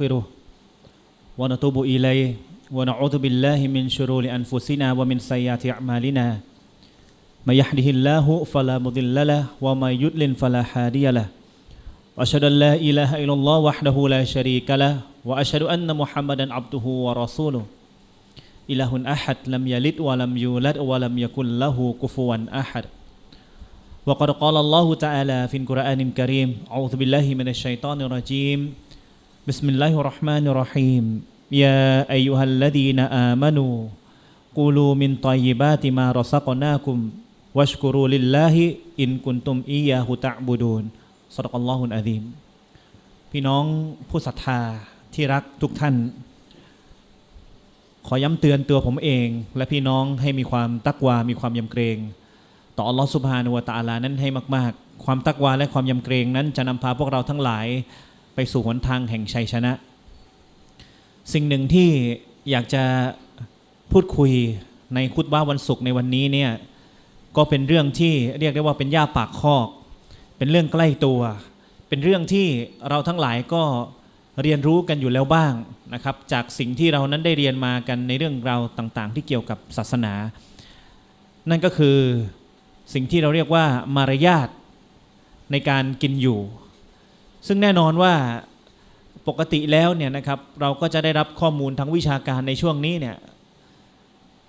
ونستغفره ونتوب إليه ونعوذ بالله من شرور أنفسنا ومن سيئات أعمالنا. من يهده الله فلا مضل له ومن يضلل فلا هادي له. وأشهد أن لا إله إلا الله وحده لا شريك له وأشهد أن محمدا عبده ورسوله. إله أحد لم يلد ولم يولد ولم يكن له كفوا أحد. وقد قال الله تعالى في القرآن الكريم أعوذ بالله من الشيطان الرجيم. بسم الله الرحمن الرحيم يا أيها الذين آمنوا قولوا من طيبات ما رزقناكم واشكروا لله إن كنتم إياه تعبدون صدق الله العظيم พี่น้องผู้ศรัทธาที่รักทุกท่าน ขอย้ำเตือนตัวผมเอง และพี่น้องให้มีความตักวา มีความยำเกรง ต่ออัลลอฮฺสุบฮานุวะตะอาลานั้นให้มาก ๆ ความตักวาและความยำเกรงนั้นจะนำพาพวกเราทั้งหลาย ไปสู่หนทางแห่งชัยชนะ สิ่งหนึ่งที่อยากจะพูดคุยในคุตบ้าวันศุกร์ในวันนี้เนี่ยก็เป็นเรื่องที่เรียกได้ว่าเป็นย่าปากคอก เป็นเรื่องใกล้ตัว เป็นเรื่องที่เราทั้งหลายก็เรียนรู้กันอยู่แล้วบ้างนะครับ จากสิ่งที่เรานั้นได้เรียนมากันในเรื่องราวต่างๆ ที่เกี่ยวกับศาสนา นั่นก็คือสิ่งที่เราเรียกว่ามารยาทในการกินอยู่ ซึ่งแน่นอนว่าปกติแล้วเนี่ยนะครับเราก็จะได้รับข้อมูลทางวิชาการในช่วงนี้เนี่ย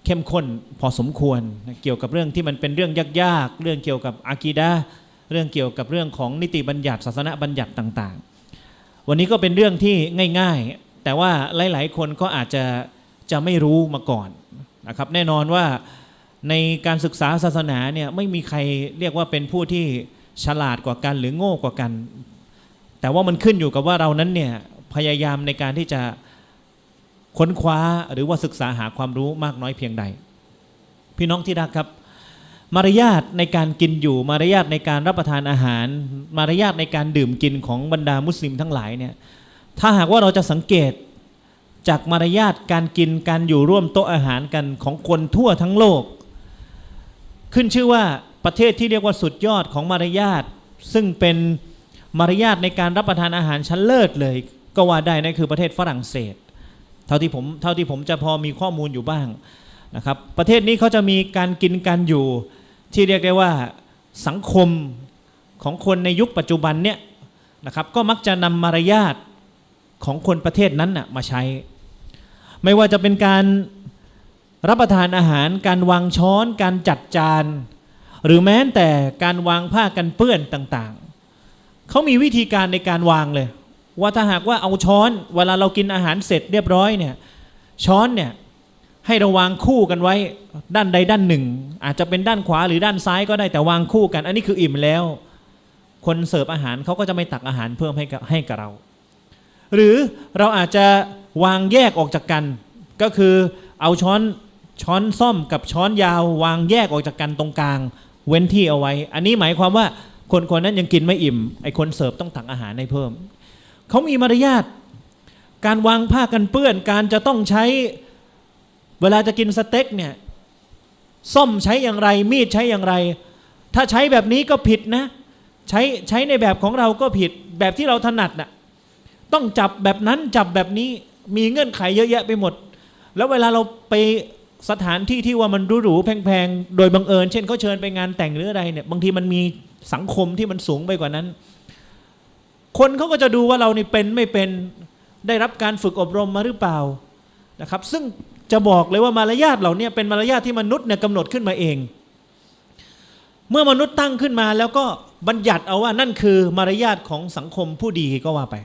เข้มข้นพอสมควรนะเกี่ยวกับเรื่องที่มันเป็นเรื่องยากๆ เรื่องเกี่ยวกับอากีดะห์เรื่องเกี่ยวกับเรื่องของนิติบัญญัติศาสนบัญญัติต่างๆ วันนี้ก็เป็นเรื่องที่ง่ายๆ แต่ว่าหลายๆ คนก็อาจจะจะไม่รู้มาก่อนนะครับแน่นอนว่าในการศึกษาศาสนาเนี่ยไม่มีใครเรียกว่าเป็นผู้ที่ฉลาดกว่ากันหรือโง่กว่ากัน แต่ว่ามันขึ้นอยู่กับว่าเรานั้นเนี่ยพยายามในการที่จะค้นคว้าหรือว่าศึกษาหาความรู้มากน้อยเพียงใด พี่น้องที่รักครับ มารยาทในการกินอยู่ มารยาทในการรับประทานอาหาร มารยาทในการดื่มกินของบรรดามุสลิมทั้งหลายเนี่ยถ้าหากว่าเราจะสังเกตจากมารยาทการกินการอยู่ร่วมโต๊ะอาหารกันของคนทั่วทั้งโลก ขึ้นชื่อว่าประเทศที่เรียกว่าสุดยอดของมารยาทซึ่งเป็น มารยาทในการรับประทานอาหารชั้นเลิศเลย ก็ว่าได้นั่นคือประเทศฝรั่งเศส เท่าที่ผมเท่าที่ผมจะพอมีข้อมูลอยู่บ้างนะครับประเทศนี้เขาจะมีการกินการอยู่ที่เรียกได้ว่าสังคมของคนในยุคปัจจุบันเนี่ยนะครับก็มักจะนำมารยาทของคนประเทศนั้นน่ะมาใช้ ไม่ว่าจะเป็นการรับประทานอาหาร การวางช้อน การจัดจาน หรือแม้แต่การวางผ้ากันเปื้อนต่าง เขามีวิธีการในการวางเลย ว่าถ้าหากว่าเอาช้อน เวลาเรากินอาหารเสร็จเรียบร้อยเนี่ย ช้อนเนี่ยให้เราวางคู่กันไว้ด้านใดด้านหนึ่ง อาจจะเป็นด้านขวาหรือด้านซ้ายก็ได้แต่วางคู่กัน อันนี้คืออิ่มแล้ว คนเสิร์ฟอาหารเขาก็จะไม่ตักอาหารเพิ่มให้กับให้กับเรา หรือเราอาจจะวางแยกออกจากกัน ก็คือเอาช้อนช้อนซ่อมกับช้อนยาว วางแยกออกจากกันตรงกลาง เว้นที่เอาไว้ อันนี้หมายความว่า คนคนนั้นยังกินไม่อิ่ม ไอ้คนเสิร์ฟต้องตักอาหารให้เพิ่ม เขามีมารยาท การวางผ้ากันเปื้อน การจะต้องใช้ เวลาจะกินสเต็กเนี่ยซ่อมใช้อย่างไร มีดใช้อย่างไร ถ้าใช้แบบนี้ก็ผิดนะ ใช้ใช้ในแบบของเราก็ผิด แบบที่เราถนัดน่ะ ต้องจับแบบนั้นจับแบบนี้ มีเงื่อนไขเยอะแยะไปหมด แล้วเวลาเราไปสถานที่ที่ว่ามันหรูๆแพงๆ โดยบังเอิญ เช่นเขาเชิญไปงานแต่งหรืออะไรเนี่ย บางทีมันมี สังคมที่มันสูงไปกว่านั้น คนเขาก็จะดูว่าเรานี่เป็นไม่เป็นได้รับการฝึกอบรมมาหรือเปล่านะครับ ซึ่งจะบอกเลยว่ามารยาทเหล่านี้เป็นมารยาทที่มนุษย์เนี่ยกำหนดขึ้นมาเอง เมื่อมนุษย์ตั้งขึ้นมา แล้วก็บัญญัติเอาว่านั่นคือมารยาทของสังคมผู้ดีก็ว่าไป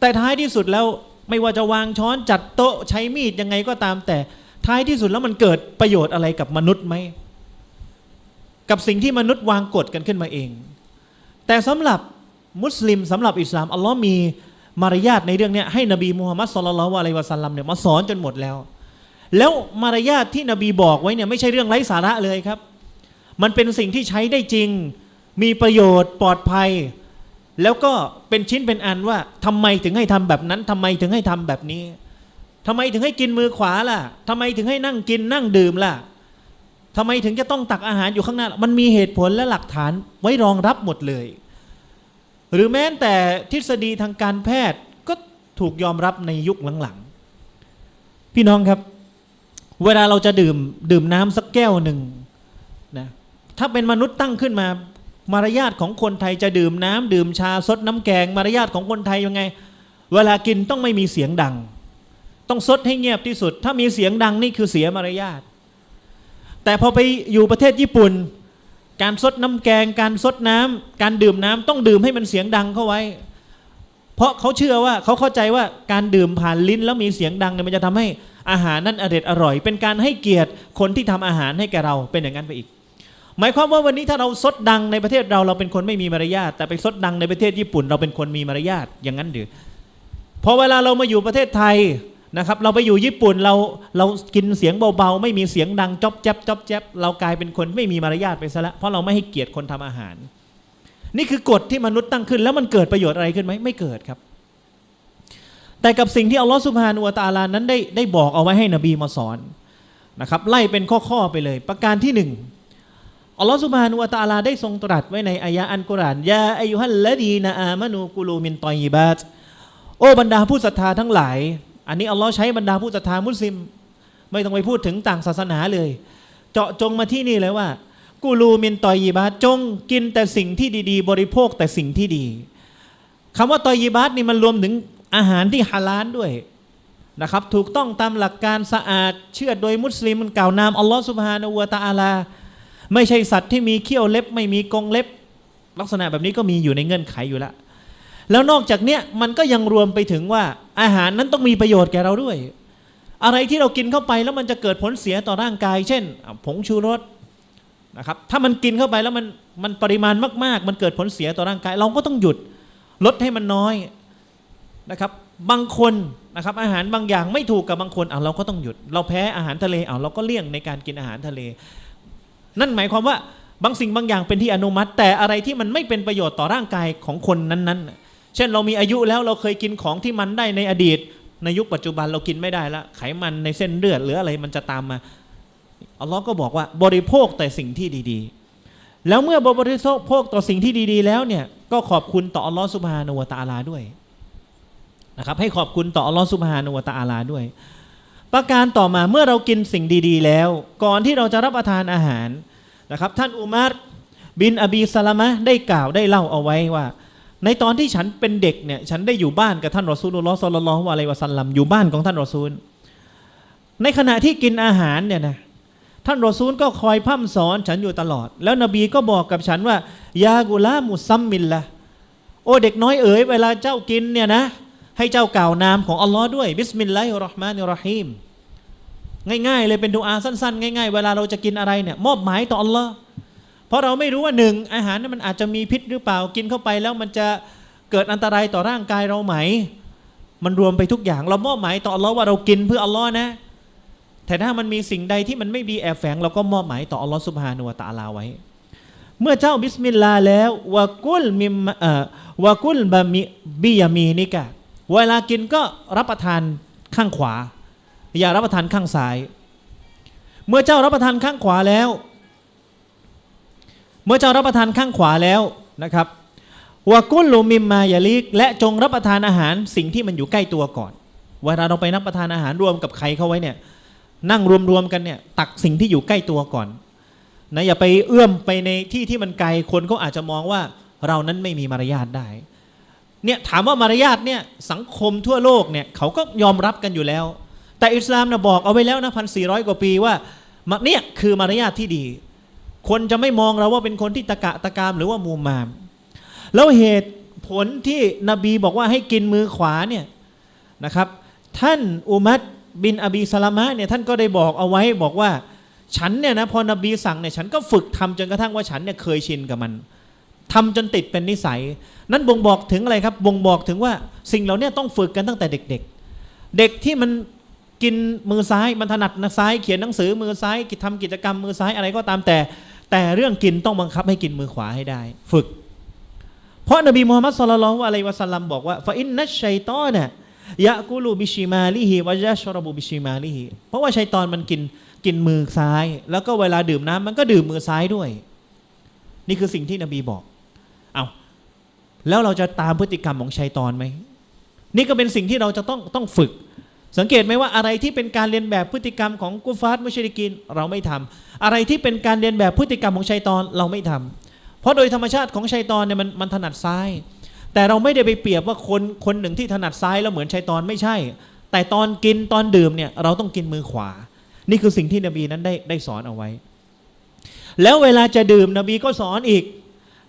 แต่ท้ายที่สุดแล้วไม่ว่าจะวางช้อนจัดโต๊ะใช้มีดยังไงก็ตามแต่ท้ายที่สุดแล้วมันเกิดประโยชน์อะไรกับมนุษย์ไหม กับสิ่งที่มนุษย์วางกฎกันขึ้นมาเอง แต่สำหรับมุสลิมสำหรับอิสลามอัลลอฮ์มีมารยาทในเรื่องนี้ให้นบีมูฮัมมัดสุลลัลลอฮุอะลัยวะสัลลัมเนี่ยมาสอนจนหมดแล้ว แล้วมารยาทที่นบีบอกไว้เนี่ยไม่ใช่เรื่องไร้สาระเลยครับ มันเป็นสิ่งที่ใช้ได้จริง มีประโยชน์ปลอดภัย แล้วก็เป็นชิ้นเป็นอันว่าทำไมถึงให้ทำแบบนั้นทำไมถึงให้ทำแบบนี้ทำไมถึงให้กินมือขวาล่ะทำไมถึงให้นั่งกินนั่งดื่มล่ะ ทำไมถึงจะต้องตักอาหารอยู่ข้างหน้า มันมีเหตุผลและหลักฐานไว้รองรับหมดเลย หรือแม้แต่ทฤษฎีทางการแพทย์ก็ถูกยอมรับในยุคหลังๆ พี่น้องครับ เวลาเราจะดื่มดื่มน้ำสักแก้วหนึ่งนะถ้าเป็นมนุษย์ตั้งขึ้นมามารยาทของคนไทยจะดื่มน้ำดื่มชาซดน้ำแกง มารยาทของคนไทยยังไง เวลากินต้องไม่มีเสียงดัง ต้องซดให้เงียบที่สุด ถ้ามีเสียงดังนี่คือเสียมารยาท แต่พอไปอยู่ประเทศญี่ปุ่น การซดน้ำแกง การซดน้ำการดื่มน้ำต้องดื่มให้มันเสียงดังเข้าไว้ เพราะเขาเชื่อว่าเขาเข้าใจว่าการดื่มผ่านลิ้นแล้วมีเสียงดังเนี่ยมันจะทำให้อาหารนั้นอร่อยอร่อย เป็นการให้เกียรติคนที่ทำอาหารให้แกเราเป็นอย่างนั้นไปอีก หมายความว่าวันนี้ถ้าเราซดดังในประเทศเราเราเป็นคนไม่มีมารยาทแต่ไปซดดังในประเทศญี่ปุ่น เราเป็นคนมีมารยาทอย่างนั้นหรือพอเวลาเรามาอยู่ประเทศไทย นะครับเราไปอยู่ญี่ปุ่นเราเรากินเสียงเบาๆ ไม่มีเสียงดังจ๊อบแจ๊บจ๊อบแจ๊บเรากลายเป็นคนไม่มีมารยาทไปซะแล้วเพราะเราไม่ให้เกียรติคนทำอาหาร นี่คือกฎที่มนุษย์ตั้งขึ้น แล้วมันเกิดประโยชน์อะไรขึ้นไหมไม่เกิดครับ แต่กับสิ่งที่อัลลอฮฺสุบฮานุวะตาลานั้นได้ได้บอกเอาไว้ให้นบีมาสอนนะครับไล่เป็นข้อๆไปเลย ประการที่หนึ่งอัลลอฮฺสุบฮานุวะตาลาได้ทรงตรัสไว้ในอายะอันกุรานยาอายุฮัลละดีนาอามานูกุลูมินตอยบาตโอ้บรรดาผู้ศรัทธาทั้งหลาย อันนี้อัลลอฮ์ใช้บรรดาผู้ศรัทธามุสลิม ไม่ต้องไปพูดถึงต่างศาสนาเลย เจาะจงมาที่นี่เลยว่า กูลูมินตอยีบาจงกินแต่สิ่งที่ดีๆ บริโภคแต่สิ่งที่ดีคำว่าตอยีบาตนี่มันรวมถึงอาหารที่ฮาลาลด้วยนะครับถูกต้องตามหลักการสะอาดเชื่อโดยมุสลิมมันกล่าวนามอัลลอฮ์สุบฮานะฮูวะตะอาลา ไม่ใช่สัตว์ที่มีเขี้ยวเล็บ ไม่มีกรงเล็บ ลักษณะแบบนี้ก็มีอยู่ในเงื่อนไขอยู่แล้ว แล้วนอกจากเนี้ยมันก็ยังรวมไปถึงว่าอาหารนั้นต้องมีประโยชน์แก่เราด้วย อะไรที่เรากินเข้าไปแล้วมันจะเกิดผลเสียต่อร่างกาย เช่น ผงชูรสนะครับถ้ามันกินเข้าไปแล้วมันมันปริมาณมาก ๆ มันเกิดผลเสียต่อร่างกาย เราก็ต้องหยุดลดให้มันน้อยนะครับบางคนนะครับอาหารบางอย่างไม่ถูกกับบางคนอะเราก็ต้องหยุด เราแพ้อาหารทะเลอะเราก็เลี่ยงในการกินอาหารทะเล นั่นหมายความว่าบางสิ่งบางอย่างเป็นที่อนุมัติ แต่อะไรที่มันไม่เป็นประโยชน์ต่อร่างกายของคนนั้นๆ เช่นเรามีอายุแล้วเราเคยกินของที่มันได้ในอดีต ในยุคปัจจุบันเรากินไม่ได้ละไขมันในเส้นเลือดหรืออะไรมันจะตามมาอัลลอฮ์ก็บอกว่าบริโภคแต่สิ่งที่ดี ๆ แล้วเมื่อบริโภคต่อสิ่งที่ดี ๆ แล้วเนี่ยก็ขอบคุณต่ออัลลอฮ์สุบฮานุวตาลาด้วยนะครับให้ขอบคุณต่ออัลลอฮ์สุบฮานุวตาลาด้วย ประการต่อมาเมื่อเรากินสิ่งดี ๆ แล้ว ก่อนที่เราจะรับประทานอาหารนะครับ ท่านอุมัรบินอบีซาลามะได้กล่าวได้เล่าเอาไว้ว่า ในตอนที่ฉันเป็นเด็กเนี่ยฉันได้อยู่บ้านกับท่านรอซูลุลลอฮ์ซอลลัลลอฮุอะลัยวะซัลลัมอยู่บ้านของท่านรอซูล ในขณะที่กินอาหารเนี่ยนะท่านรอซูลก็คอยพร่ำสอนฉันอยู่ตลอด แล้วนบีก็บอกกับฉันว่ายากุลามุซัมมิลละโอ้เด็กน้อยเอ๋ยเวลาเจ้ากินเนี่ยนะให้เจ้ากล่าวนามของอัลลอฮ์ด้วยบิสมิลลาฮิรราะห์มานิรราะฮีมง่ายๆเลยเป็นดูอาสั้นๆ ง่าย ๆ เวลาเราจะกินอะไรเนี่ยมอบหมายต่ออัลลอฮ์ เพราะเราไม่รู้ว่าหนึ่งอาหารนั้นมันอาจจะมีพิษหรือเปล่ากินเข้าไปแล้วมันจะเกิดอันตรายต่อร่างกายเราไหม มันรวมไปทุกอย่างเรามอบหมายต่ออัลลอฮ์ว่าเรากินเพื่ออัลลอฮ์นะ แต่ถ้ามันมีสิ่งใดที่มันไม่ดีแอบแฝงเราก็มอบหมายต่ออัลลอฮ์สุบฮานุวะตะอาลาไว้ เมื่อเจ้าบิสมิลลาห์แล้ววะกุลมิมเอ่อวะกุลบะมิบิยามีนิกะเวลากินก็รับประทานข้างขวา อย่ารับประทานข้างซ้าย เมื่อเจ้ารับประทานข้างขวาแล้ว มื่อเจ้ารับประทานข้างขวาแล้วนะครับวากุลลูมิมมายาลิก และจงรับประทานอาหารสิ่งที่มันอยู่ใกล้ตัวก่อนเวลาเราไปรับประทานอาหารรวมกับใครเข้าไว้เนี่ยนั่งรวมๆกันเนี่ยตักสิ่งที่อยู่ใกล้ตัวก่อนนะอย่าไปเอื้อมไปในที่ที่มันไกลคนก็อาจจะมองว่าเรานั้นไม่มีมารยาทได้เนี่ยถามว่ามารยาทเนี่ยสังคมทั่วโลกเนี่ยเขาก็ยอมรับกันอยู่แล้ว แต่อิสลามนะบอกเอาไว้แล้วนะพันสี่ร้อยกว่าปีว่าเนี่ยคือมารยาทที่ดี คนจะไม่มองเราว่าเป็นคนที่ตะกะตะกามหรือว่ามูมาม แล้วเหตุผลที่นบีบอกว่าให้กินมือขวาเนี่ยนะครับ ท่านอุมัดบินอบีสลามะเนี่ยท่านก็ได้บอกเอาไว้บอกว่า ฉันเนี่ยนะพอนบีสั่งเนี่ยฉันก็ฝึกทำจนกระทั่งว่าฉันเนี่ยเคยชินกับมันทำจนติดเป็นนิสัย นั้นบ่งบอกถึงอะไรครับ บ่งบอกถึงว่าสิ่งเหล่านี้ต้องฝึกกันตั้งแต่เด็ก ๆเด็กที่มันกินมือซ้ายมันถนัดนะซ้ายเขียนหนังสือมือซ้ายทำกิจกรรมมือซ้ายอะไรก็ตามแต่ แต่เรื่องกินต้องบังคับให้กินมือขวาให้ได้ ฝึก เพราะนบีมูฮัมมัดสุลลัลอะลัยวะสัลลัมบอกว่าฟาอินนัชชัยตอนเนี่ยยะกุลูบิชิมาลิฮิวะยะชรบุบิชิมาลิฮิเพราะว่าชัยตอนมันกินกินมือซ้าย แล้วก็เวลาดื่มน้ำมันก็ดื่มมือซ้ายด้วย นี่คือสิ่งที่นบีบอกเอาแล้วเราจะตามพฤติกรรมของชัยตอนไหมนี่ก็เป็นสิ่งที่เราจะต้องต้องฝึก สังเกตไหมว่าอะไรที่เป็นการเรียนแบบพฤติกรรมของกุฟาร์มุชริกินเราไม่ทำอะไรที่เป็นการเรียนแบบพฤติกรรมของชัยตอนเราไม่ทำเพราะโดยธรรมชาติของชัยตอนเนี่ยมันมันถนัดซ้าย แต่เราไม่ได้ไปเปรียบว่าคนคนหนึ่งที่ถนัดซ้ายแล้วเหมือนชัยตอนไม่ใช่ แต่ตอนกินตอนดื่มเนี่ยเราต้องกินมือขวา นี่คือสิ่งที่นบีนั้นได้ได้สอนเอาไว้ แล้วเวลาจะดื่มนบีก็สอนอีก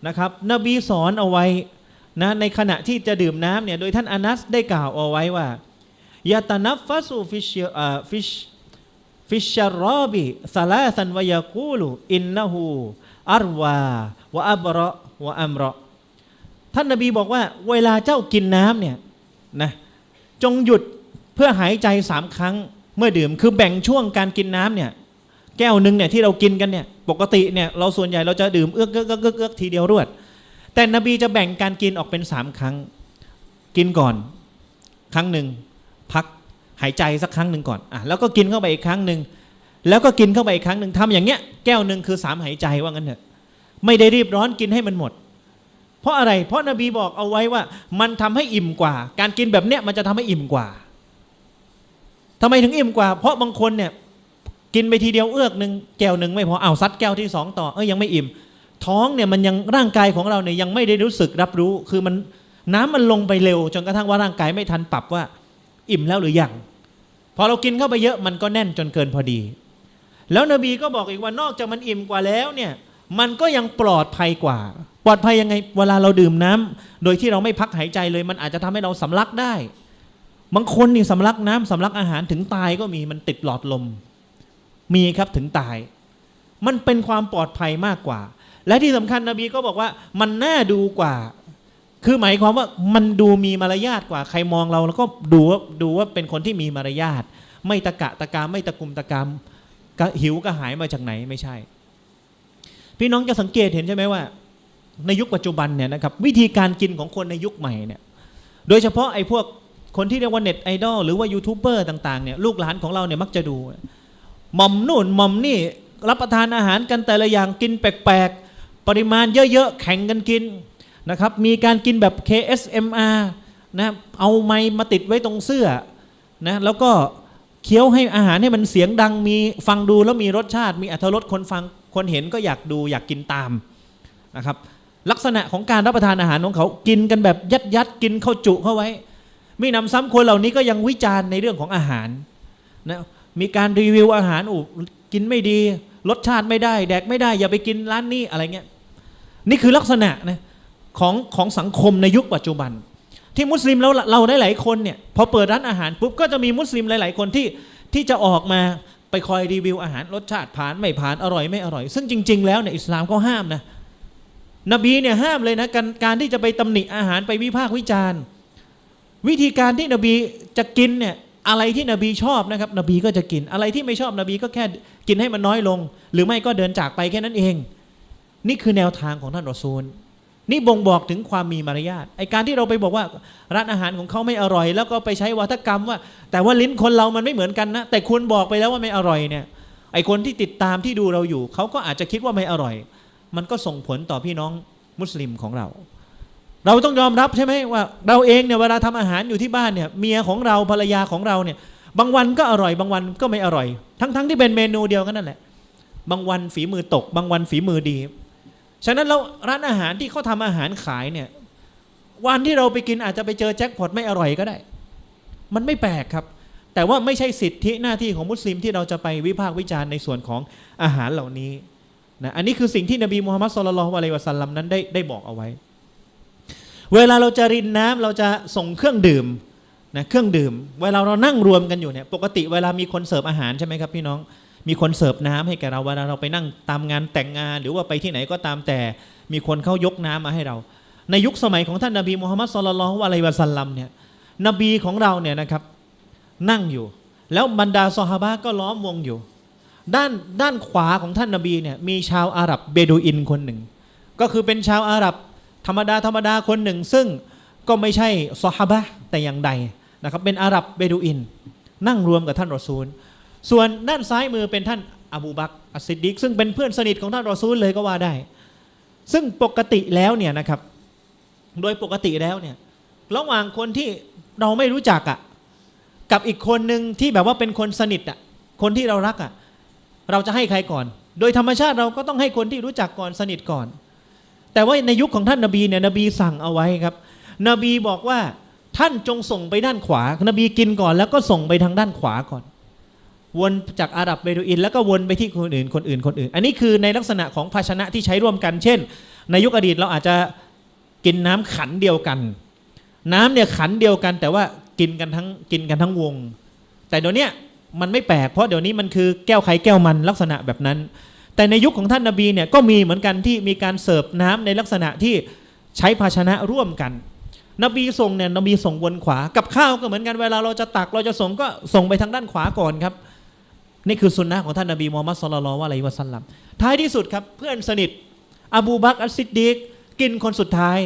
นะครับนบีสอนเอาไว้นะในขณะที่จะดื่มน้ำเนี่ยโดยท่านอานัสได้กล่าวเอาไว้ว่า ยาตานัฟฟัสูฟิชอ่าฟิชฟิชชารอบิซาลาสันวายากูลูอินนะฮูอัรวาวะอับระวะอัมระท่านนบีบอกว่าเวลาเจ้ากินน้ำเนี่ยนะจงหยุดเพื่อหายใจสามครั้งเมื่อดื่มคือแบ่งช่วงการกินน้ำเนี่ยแก้วหนึ่งเนี่ยที่เรากินกันเนี่ยปกติเนี่ยเราส่วนใหญ่เราจะดื่มเอื้อกเอื้อกเอื้อกเอื้อกทีเดียวรวด แต่นบีจะแบ่งการกินออกเป็นสามครั้ง กินก่อน ครั้งหนึ่ง พักหายใจสักครั้งหนึ่งก่อนอะแล้วก็กินเข้าไปอีกครั้งหนึ่งแล้วก็กินเข้าไปอีกครั้งหนึ่งทำอย่างเงี้ยแก้วหนึ่งคือสามหายใจว่างั้นเถอะไม่ได้รีบร้อนกินให้มันหมด เพราะอะไรเพราะนบีบอกเอาไว้ว่า มันทำให้อิ่มกว่า การกินแบบเนี้ยมันจะทำให้อิ่มกว่าทำไมถึงอิ่มกว่า เพราะบางคนเนี่ยกินไปทีเดียวเอื้อกหนึ่งแก้วหนึ่งไม่พอเอาซัดแก้วที่สองต่อเอ้ยยังไม่อิ่ม ท้องเนี่ยมันยังร่างกายของเราเนี่ยยังไม่ได้รู้สึกรับรู้ คือมันน้ำมันลงไปเร็ว จนกระทั่งว่าร่างกายไม่ทันปรับว่า อิ่มแล้วหรือยังพอเรากินเข้าไปเยอะมันก็แน่นจนเกินพอดี แล้วนบีก็บอกอีกว่านอกจากมันอิ่มกว่าแล้วเนี่ยมันก็ยังปลอดภัยกว่า ปลอดภัยยังไงเวลาเราดื่มน้ำโดยที่เราไม่พักหายใจเลย มันอาจจะทำให้เราสำลักได้ บางคนนี่สำลักน้ำสำลักอาหารถึงตายก็มีมันติดหลอดลม มีครับถึงตาย มันเป็นความปลอดภัยมากกว่า และที่สำคัญนบีก็บอกว่ามันน่าดูกว่า คือหมายความว่ามันดูมีมารยาทกว่า ใครมองเราแล้วก็ดูว่าดูว่าเป็นคนที่มีมารยาท ไม่ตะกะตะกามไม่ตะกุมตะกามกหิวกระหายมาจากไหนไม่ใช่ พี่น้องจะสังเกตเห็นใช่ไหมว่า ในยุคปัจจุบันเนี่ยนะครับวิธีการกินของคนในยุคใหม่เนี่ยโดยเฉพาะไอ้พวกคนที่เรียกว่าเน็ตไอดอลหรือว่ายูทูบเบอร์ต่างๆเนี่ยลูกหลานของเราเนี่ยมักจะดูหม่อมนู่นหม่อมนี่รับประทานอาหารกันแต่ละอย่างกินแปลกๆ ปริมาณเยอะๆ แข่งกันกิน นะครับมีการกินแบบ KSMR นะเอาไม้มาติดไว้ตรงเสื้อนะแล้วก็เคี้ยวให้อาหารให้มันเสียงดังมีฟังดูแล้วมีรสชาติ มีอรรถรสคนฟังคนเห็นก็อยากดูอยากกินตามนะครับลักษณะของการรับประทานอาหารของเขากินกันแบบยัดยัดกินเข้าจุเข้าไว้มีนำซ้ำคนเหล่านี้ก็ยังวิจารณ์ในเรื่องของอาหารนะมีการรีวิวอาหารอูกินไม่ดี รสชาติไม่ได้ แดกไม่ได้ อย่าไปกินร้านนี้อะไรเงี้ยนี่คือลักษณะนะ ของของสังคมในยุคปัจจุบัน ที่มุสลิมเราเราได้หลายคนเนี่ยพอเปิดร้านอาหารปุ๊บก็จะมีมุสลิมหลาย ๆ คนที่ที่จะออกมาไปคอยรีวิวอาหารรสชาติผ่านไม่ผ่านอร่อยไม่อร่อย ซึ่งจริง ๆ แล้วเนี่ยอิสลามก็ห้ามนะนบีเนี่ยห้ามเลยนะการการที่จะไปตำหนิอาหารไปวิพากษ์วิจารณ์ วิธีการที่นบีจะกินเนี่ยอะไรที่นบีชอบนะครับ นบีก็จะกินอะไรที่ไม่ชอบนบีก็แค่กินให้มันน้อยลง หรือไม่ก็เดินจากไปแค่นั้นเอง นี่คือแนวทางของท่านรอซูล นี่บ่งบอกถึงความมีมารยาทไอการที่เราไปบอกว่าร้านอาหารของเขาไม่อร่อย แล้วก็ไปใช้วัฒกรรมว่า แต่ว่าลิ้นคนเรามันไม่เหมือนกันนะ แต่คุณบอกไปแล้วว่าไม่อร่อยเนี่ยไอคนที่ติดตามที่ดูเราอยู่เขาก็อาจจะคิดว่าไม่อร่อย มันก็ส่งผลต่อพี่น้องมุสลิมของเรา เราต้องยอมรับใช่ไหมว่าเราเองเนี่ยเวลาทำอาหารอยู่ที่บ้านเนี่ยเมียของเราภรรยาของเราเนี่ยบางวันก็อร่อยบางวันก็ไม่อร่อย ทั้งๆที่เป็นเมนูเดียวกันนั่นแหละ บางวันฝีมือตก บางวันฝีมือดี ฉะนั้นเราร้านอาหารที่เขาทำอาหารขายเนี่ยวันที่เราไปกินอาจจะไปเจอแจ็คพอตไม่อร่อยก็ได้ มันไม่แปลกครับ แต่ว่าไม่ใช่สิทธิหน้าที่ของมุสลิมที่เราจะไปวิพากษ์วิจารณ์ในส่วนของอาหารเหล่านี้นะอันนี้คือสิ่งที่นบีมูฮัมมัดสุลลัลฮุอะลัยฮิวะสัลลัมนั้นได้ได้บอกเอาไว้ เวลาเราจะรินน้ำเราจะส่งเครื่องดื่มนะเครื่องดื่ม เวลาเรานั่งรวมกันอยู่เนี่ยปกติเวลามีคนเสิร์ฟอาหารใช่ไหมครับพี่น้อง มีคนเสิร์ฟน้ำให้แกเราเวลาเราไปนั่งตามงานแต่งงาน หรือว่าไปที่ไหนก็ตามแต่มีคนเข้ายกน้ำมาให้เรา ในยุคสมัยของท่านนบีมูฮัมมัดสุลลัลฮุอะลัยวะสัลลัมเนี่ยนบีของเราเนี่ยนะครับนั่งอยู่ แล้วบรรดาซอฮาบะก็ล้อมวงอยู่ ด้านด้านขวาของท่านนบีเนี่ยมีชาวอาหรับเบดูอินคนหนึ่ง ก็คือเป็นชาวอาหรับธรรมดาธรรมดาคนหนึ่ง ซึ่งก็ไม่ใช่ซอฮาบะแต่อย่างใดนะครับเป็นอาหรับเบดูอิน นั่งรวมกับท่านรอซูล ส่วนด้านซ้ายมือเป็นท่านอบูบักอัสซิดดิกซึ่งเป็นเพื่อนสนิทของท่านรอซูลเลยก็ว่าได้ ซึ่งปกติแล้วเนี่ยนะครับ โดยปกติแล้วเนี่ยระหว่างคนที่เราไม่รู้จักอะ่ะกับอีกคนหนึ่งที่แบบว่าเป็นคนสนิทอะ่ะคนที่เรารักอะ่ะเราจะให้ใครก่อน โดยธรรมชาติเราก็ต้องให้คนที่รู้จักก่อนสนิทก่อน แต่ว่าในยุคของท่านนบีเนี่ยนบีสั่งเอาไว้ครับ นบีบอกว่าท่านจงส่งไปด้านขวา นบีกินก่อนแล้วก็ส่งไปทางด้านขวาก่อน วนจากอาหรับเบดูอิน แล้วก็วนไปที่คนอื่นคนอื่นคนอื่น อันนี้คือในลักษณะของภาชนะที่ใช้ร่วมกัน เช่น ในยุคอดีตเราอาจจะกินน้ำขันเดียวกัน น้ำเนี่ยขันเดียวกัน แต่ว่ากินกันทั้งกินกันทั้งวง แต่เดี๋ยวนี้มันไม่แปลกเพราะเดี๋ยวนี้มันคือแก้วไข่แก้วมันลักษณะแบบนั้น แต่ในยุคของท่านนาบีเนี่ยก็มีเหมือนกันที่มีการเสิร์ฟน้ำในลักษณะที่ใช้ภาชนะร่วมกัน นบีส่งเนี่ยนบีส่งวนขวากับข้าวก็เหมือนกันเวลาเราจะตักเราจะส่งก็ส่งไปทางด้านขวาก่อนครับ นี่คือสุนนะของท่านนบีมูฮัมมัดสุลลัลลอฮุอะลัยฮิวะสัลลัมท้ายที่สุดครับ เพื่อนสนิท อบูบักอัสซิดดีกกินคนสุดท้าย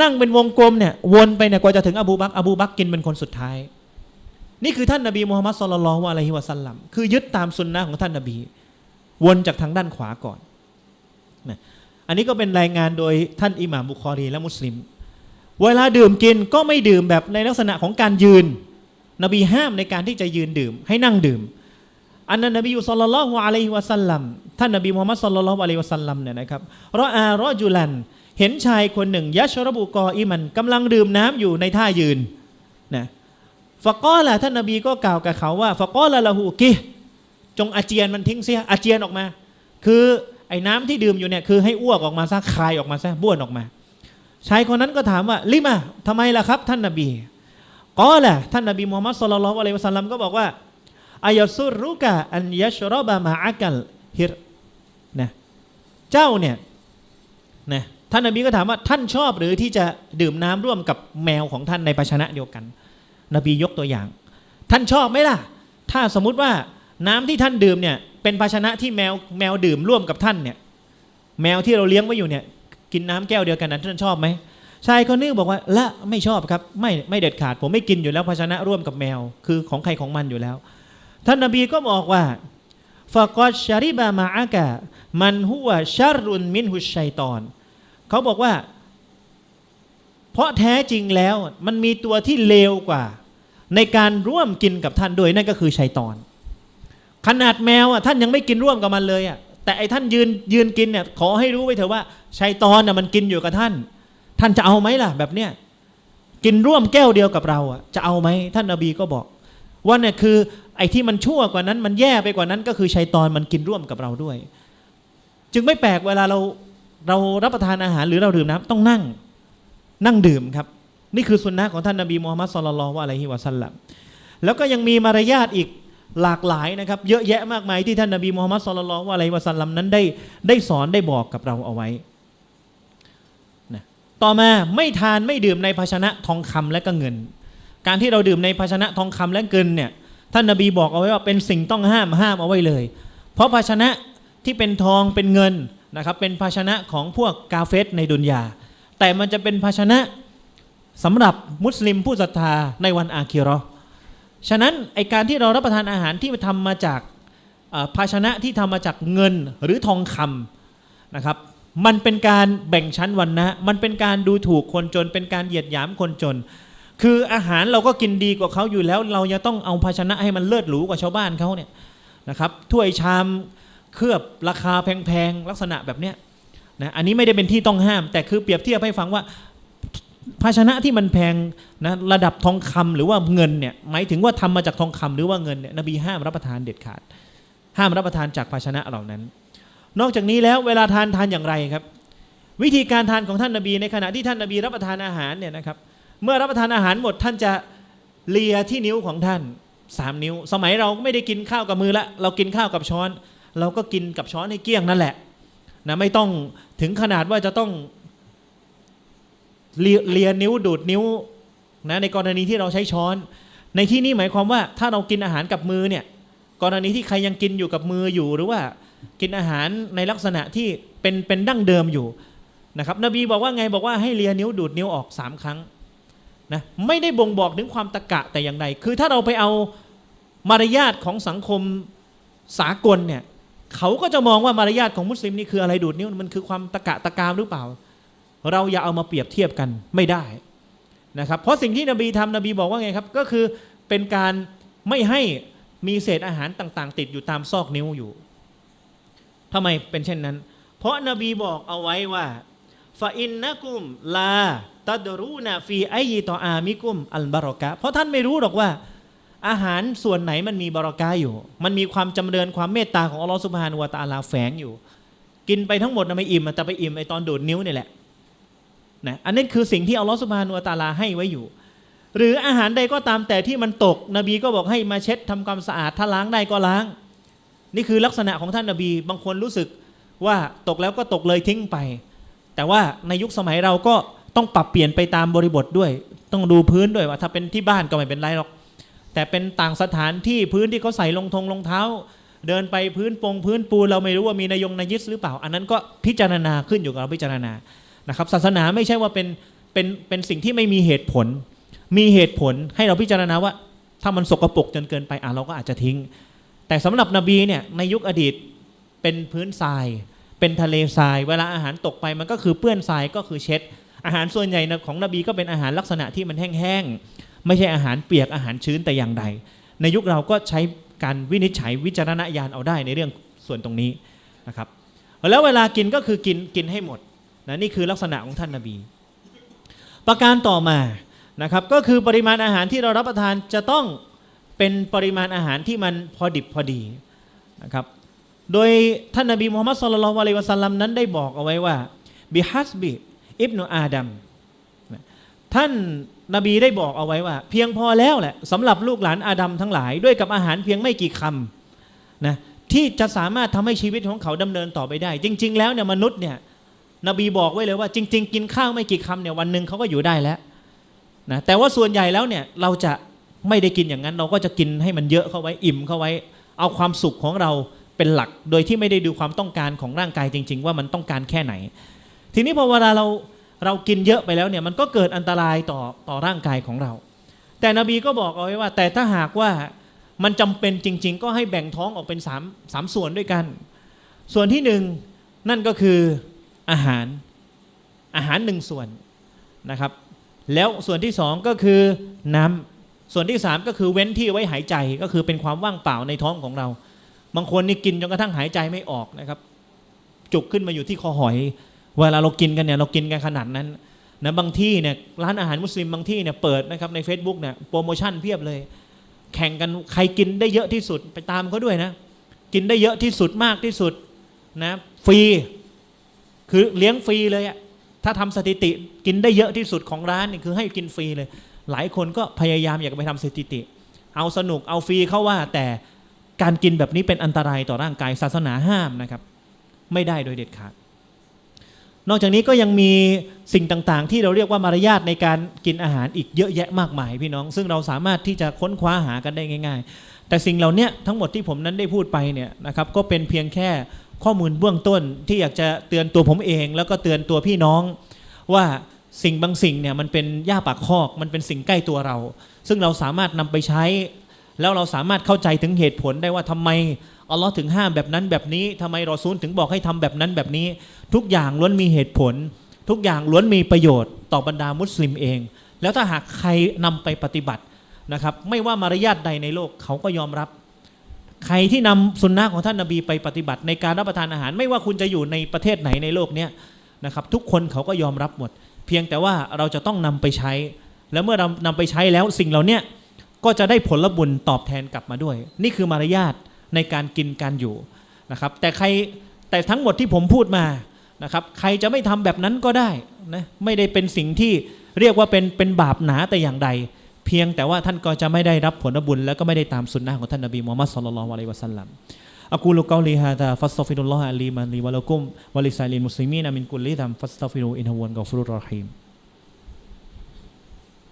นั่งเป็นวงกลมเนี่ยวนไปเนี่ยกว่าจะถึงอบูบักอบูบักกินเป็นคนสุดท้าย นี่คือท่านนบีมูฮัมมัดสุลลัลลอฮุอะลัยฮิวะสัลลัมคือยึดตามสุนนะของท่านนบี วนจากทางด้านขวาก่อนนะอันนี้ก็เป็นรายงานโดยท่านอิหม่ามบุคอรีและมุสลิม เวลาดื่มกินก็ไม่ดื่มแบบในลักษณะของการยืน นบีห้ามในการที่จะยืนดื่ม ให้นั่งดื่ม อันนั้นนบีอยู่สัลลัลลอฮุอะลัยฮิวะสัลลัมท่านนบีมุฮัมมัดสัลลัลลอฮุอะลัยฮิวะสัลลัมเนี่ยนะครับรออารอจุลัน เห็นชายคนหนึ่งยัชรบุกออิมันกำลังดื่มน้ำอยู่ในท่ายืนนะฟะกอละท่านนบีก็กล่าวกับเขาว่าฟะกอละละหูกิจงอาเจียนมันทิ้งเสียอาเจียนออกมา คือไอ้น้ำที่ดื่มอยู่เนี่ยคือให้อ้วกออกมาซะคายออกมาซะบ้วนออกมาชายคนนั้นก็ถามว่าลิมาทำไมล่ะครับ ท่านนบีก็แหละท่านนบีมุฮัมมัดสุลลัลลอฮุอะลัยฮิวะสัลลัมก็บอกว่า อายซุรุกะอันยัชรบะมาอักัลฮิรนะเจ้าเนี่ยนะท่านนบีก็ถามว่าท่านชอบหรือที่จะดื่มน้ำร่วมกับแมวของท่านในภาชนะเดียวกัน นบียกตัวอย่าง ท่านชอบไหมล่ะ ถ้าสมมุติว่าน้ำที่ท่านดื่มเนี่ยเป็นภาชนะที่แมวแมวดื่มร่วมกับท่านเนี่ยแมวที่เราเลี้ยงไว้อยู่เนี่ยกินน้ำแก้วเดียวกันนั้นท่านชอบไหมชายคนนี้บอกว่าละไม่ชอบครับไม่ไม่เด็ดขาด ผมไม่กินอยู่แล้วภาชนะร่วมกับแมว คือของใครของมันอยู่แล้ว ท่านนบีก็บอกว่าฟะกอดชาริบามาอากะมันหัวชารุนมินหุชชัยตอน เขาบอกว่า เพราะแท้จริงแล้วมันมีตัวที่เลวกว่า ในการร่วมกินกับท่านด้วยนั่นก็คือชัยตอน ขนาดแมวอะท่านยังไม่กินร่วมกับมันเลยอะแต่ไอ้ท่านยืนยืนกินเนี่ยขอให้รู้ไว้เถอะว่าชัยตอนน่ะมันกินอยู่กับท่าน ท่านจะเอาไหมล่ะแบบเนี้ยกินร่วมแก้วเดียวกับเราอะจะเอาไหมท่านนบีก็บอกว่าเนี่ยคือ ไอ้ที่มันชั่วกว่านั้น มันแย่ไปกว่านั้น ก็คือชัยตอนมันกินร่วมกับเราด้วย จึงไม่แปลกเวลาเราเรารับประทานอาหารหรือเราดื่มน้ำต้องนั่งนั่งดื่มครับ นี่คือสุนนะของท่านนบีมูฮัมมัดสุลลัลลอฮุอะลัยฮิวะสัลลัมแล้วก็ยังมีมารยาทอีกหลากหลายนะครับ เยอะแยะมากมายที่ท่านนบีมูฮัมมัดสุลลัลลอฮุอะลัยฮิวะสัลลัมนั้นได้ได้สอนได้บอกกับเราเอาไว้นะต่อมาไม่ทานไม่ดื่มในภาชนะทองคำและก็เงิน การที่เราดื่มในภาชนะทองคำและเงินเนี่ย ท่านนบีบอกเอาไว้ว่าเป็นสิ่งต้องห้ามห้ามเอาไว้เลย เพราะภาชนะที่เป็นทองเป็นเงินนะครับเป็นภาชนะของพวกกาเฟสในดุนยา แต่มันจะเป็นภาชนะสำหรับมุสลิมผู้ศรัทธาในวันอาคิราะห์ฉะนั้นไอการที่เรารับประทานอาหารที่ทำมาจากภาชนะที่ทำมาจากเงินหรือทองคำนะครับมันเป็นการแบ่งชั้นวันนะ มันเป็นการดูถูกคนจน เป็นการเหยียดหยามคนจน คืออาหารเราก็กินดีกว่าเขาอยู่แล้ว เราจะต้องเอาภาชนะให้มันเลิศหรูกว่าชาวบ้านเขาเนี่ยนะครับถ้วยชามเคลือบราคาแพงๆลักษณะแบบเนี้ยนะอันนี้ไม่ได้เป็นที่ต้องห้าม แต่คือเปรียบเทียบให้ฟังว่าภาชนะที่มันแพงนะระดับทองคำหรือว่าเงินเนี่ยหมายถึงว่าทำมาจากทองคำหรือว่าเงินเนี่ยนบีห้ามรับประทานเด็ดขาด ห้ามรับประทานจากภาชนะเหล่านั้น นอกจากนี้แล้วเวลาทานทานอย่างไรครับ วิธีการทานของท่านนบีในขณะที่ท่านนบีรับประทานอาหารเนี่ยนะครับ เมื่อรับประทานอาหารหมดท่านจะเลียที่นิ้วของท่านสามนิ้ว สมัยเราไม่ได้กินข้าวกับมือละเรากินข้าวกับช้อน เราก็กินกับช้อนให้เกี้ยงนั่นแหละนะไม่ต้องถึงขนาดว่าจะต้องเลียเลียนิ้วดูดนิ้วนะในกรณีที่เราใช้ช้อน ในที่นี้หมายความว่าถ้าเรากินอาหารกับมือเนี่ยกรณีที่ใครยังกินอยู่กับมืออยู่หรือว่ากินอาหารในลักษณะที่เป็นเป็นดั้งเดิมอยู่นะครับนบีบอกว่าไงบอกว่าให้เลียนิ้วดูดนิ้วออกสามครั้ง นะไม่ได้บ่งบอกถึงความตะกะแต่อย่างใดคือถ้าเราไปเอามารยาทของสังคมสากลเนี่ยเขาก็จะมองว่ามารยาทของมุสลิมนี่คืออะไรดูดนิ้วมันคือความตะกะตะกามหรือเปล่า เราอย่าเอามาเปรียบเทียบกันไม่ได้นะครับเพราะสิ่งที่นบีทำนบีบอกว่าไงครับ ก็คือเป็นการไม่ให้มีเศษอาหารต่าง ๆ ติดอยู่ตามซอกนิ้วอยู่ทำไมเป็นเช่นนั้น เพราะนบีบอกเอาไว้ว่าฟาอินนะกุมลา ตัดรูนาฟีไอยีต่ออามิกุมอัลบารอกะเพราะท่านไม่รู้หรอกว่า อาหารส่วนไหนมันมีบารอกะอยู่ มันมีความจำเริญความเมตตาของอัลลอฮฺสุบฮานุวะตาลาแฝงอยู่ กินไปทั้งหมดนะไม่อิ่มแต่ไปอิ่มไอตอนดูดนิ้วนี่แหละนะอันนี้คือสิ่งที่อัลลอฮฺสุบฮานุวะตาลาให้ไว้อยู่ หรืออาหารใดก็ตามแต่ที่มันตก นบีก็บอกให้มาเช็ดทำความสะอาดถ้าล้างได้ก็ล้าง นี่คือลักษณะของท่านนบีบางคนรู้สึกว่าตกแล้วก็ตกเลยทิ้งไป แต่ว่าในยุคสมัยเราก็ ต้องปรับเปลี่ยนไปตามบริบทด้วย ต้องดูพื้นด้วยว่าถ้าเป็นที่บ้านก็ไม่เป็นไรหรอก แต่เป็นต่างสถานที่พื้นที่เขาใส่รองทงรองเท้า เดินไปพื้นปงพื้นปูเราไม่รู้ว่ามีนายงนายิสหรือเปล่า อันนั้นก็พิจารณาขึ้นอยู่กับเราพิจารณานะครับ ศาสนาไม่ใช่ว่าเป็นเป็นเป็นสิ่งที่ไม่มีเหตุผล มีเหตุผลให้เราพิจารณาว่า ถ้ามันสกปรกจนเกินไปอะเราก็อาจจะทิ้ง แต่สำหรับนบีเนี่ยในยุคอดีตเป็นพื้นทราย เป็นทะเลทราย เวลาอาหารตกไปมันก็คือเปื้อนทรายก็คือเช็ด อาหารส่วนใหญ่ของนบีก็เป็นอาหารลักษณะที่มันแห้งๆไม่ใช่อาหารเปียกอาหารชื้นแต่อย่างใด ในยุคเราก็ใช้การวินิจฉัยวิจารณญาณเอาได้ในเรื่องส่วนตรงนี้นะครับแล้วเวลากินก็คือกินกินให้หมดนะนี่คือลักษณะของท่านนบี ประการต่อมานะครับก็คือปริมาณอาหารที่เรารับประทานจะต้องเป็นปริมาณอาหารที่มันพอดิบพอดีนะครับโดยท่านนบีมูฮัมมัดสุลลัลอะลัยวะสัลลัมนั้นได้บอกเอาไว้ว่าบิฮัสบิ อิบนุอาดัมท่านนบีได้บอกเอาไว้ว่า เพียงพอแล้วแหละสำหรับลูกหลานอาดัมทั้งหลาย ด้วยกับอาหารเพียงไม่กี่คำนะที่จะสามารถทำให้ชีวิตของเขาดำเนินต่อไปได้ จริง ๆ แล้วเนี่ยมนุษย์เนี่ยนบีบอกไว้เลยว่าจริง ๆ กินข้าวไม่กี่คำเนี่ยวันหนึ่งเขาก็อยู่ได้แล้วนะแต่ว่าส่วนใหญ่แล้วเนี่ยเราจะไม่ได้กินอย่างนั้น เราก็จะกินให้มันเยอะเข้าไว้อิ่มเข้าไว้ เอาความสุขของเราเป็นหลัก โดยที่ไม่ได้ดูความต้องการของร่างกายจริง ๆ ว่ามันต้องการแค่ไหน ทีนี้พอเวลาเราเรากินเยอะไปแล้วเนี่ยมันก็เกิดอันตรายต่อต่อร่างกายของเรา แต่นบีก็บอกเอาไว้ว่า แต่ถ้าหากว่ามันจำเป็นจริง ๆ ก็ให้แบ่งท้องออกเป็นสามสามส่วนด้วยกัน ส่วนที่หนึ่งนั่นก็คืออาหารอาหารหนึ่งส่วนนะครับ แล้วส่วนที่สองก็คือน้ำส่วนที่สามก็คือเว้นที่ไว้หายใจก็คือเป็นความว่างเปล่าในท้องของเรา บางคนนี่กินจนกระทั่งหายใจไม่ออกนะครับ จุกขึ้นมาอยู่ที่คอหอย เวลาเรากินกันเนี่ยเรากินกันขนาดนั้นนะบางที่เนี่ยร้านอาหารมุสลิมบางที่เนี่ยเปิดนะครับใน Facebook เนี่ยโปรโมชั่นเพียบเลย แข่งกันใครกินได้เยอะที่สุดไปตามเขาด้วยนะ กินได้เยอะที่สุดมากที่สุดนะฟรีคือเลี้ยงฟรีเลยอะถ้าทำสถิติกินได้เยอะที่สุดของร้านนี่คือให้กินฟรีเลย หลายคนก็พยายามอยากไปทำสถิติ เอาสนุกเอาฟรีเข้าว่า แต่การกินแบบนี้เป็นอันตรายต่อร่างกายศาสนาห้ามนะครับ ไม่ได้โดยเด็ดขาด นอกจากนี้ก็ยังมีสิ่งต่างๆ ที่เราเรียกว่ามารยาทในการกินอาหารอีกเยอะแยะมากมายพี่น้อง ซึ่งเราสามารถที่จะค้นคว้าหากันได้ง่าย ๆ แต่สิ่งเหล่านี้ทั้งหมดที่ผมนั้นได้พูดไปเนี่ยนะครับก็เป็นเพียงแค่ข้อมูลเบื้องต้นที่อยากจะเตือนตัวผมเอง แล้วก็เตือนตัวพี่น้องว่าสิ่งบางสิ่งเนี่ยมันเป็นหญ้าปากคอกมันเป็นสิ่งใกล้ตัวเรา ซึ่งเราสามารถนำไปใช้ แล้วเราสามารถเข้าใจถึงเหตุผลได้ว่าทำไม อัลลอฮ์ถึงห้ามแบบนั้นแบบนี้ทำไมรอซูลถึงบอกให้ทำแบบนั้นแบบนี้ ทุกอย่างล้วนมีเหตุผล ทุกอย่างล้วนมีประโยชน์ต่อบรรดามุสลิมเอง แล้วถ้าหากใครนำไปปฏิบัตินะครับ ไม่ว่ามารยาทใดในโลกเขาก็ยอมรับ ใครที่นำสุนนะของท่านนบีไปปฏิบัติ ในการรับประทานอาหาร ไม่ว่าคุณจะอยู่ในประเทศไหนในโลกเนี้ยนะครับ ทุกคนเขาก็ยอมรับหมด เพียงแต่ว่าเราจะต้องนำไปใช้ แล้วเมื่อเรานำไปใช้แล้วสิ่งเหล่าเนี้ยก็จะได้ผลบุญตอบแทนกลับมาด้วย นี่คือมารยาท ในการกินการอยู่นะครับแต่ใครแต่ทั้งหมดที่ผมพูดมานะครับใครจะไม่ทำแบบนั้นก็ได้นะไม่ได้เป็นสิ่งที่เรียกว่าเป็นเป็นบาปหนาแต่อย่างใด เพียงแต่ว่าท่านก็จะไม่ได้รับผลบุญ แล้วก็ไม่ได้ตามสุนนะของท่านนบีมูฮัมมัดสุลลัลลอฮุอะลัยวะสัลลัมอะกูลุกอลีฮาดาฟัสตัฟิรุลลอฮะลีมันลีวะลักุมวะลิซัยลินมุสลิมีนมินกุลลิดัมฟัสตัฟิรุอินฮุวันกอฟุรุรรอฮีม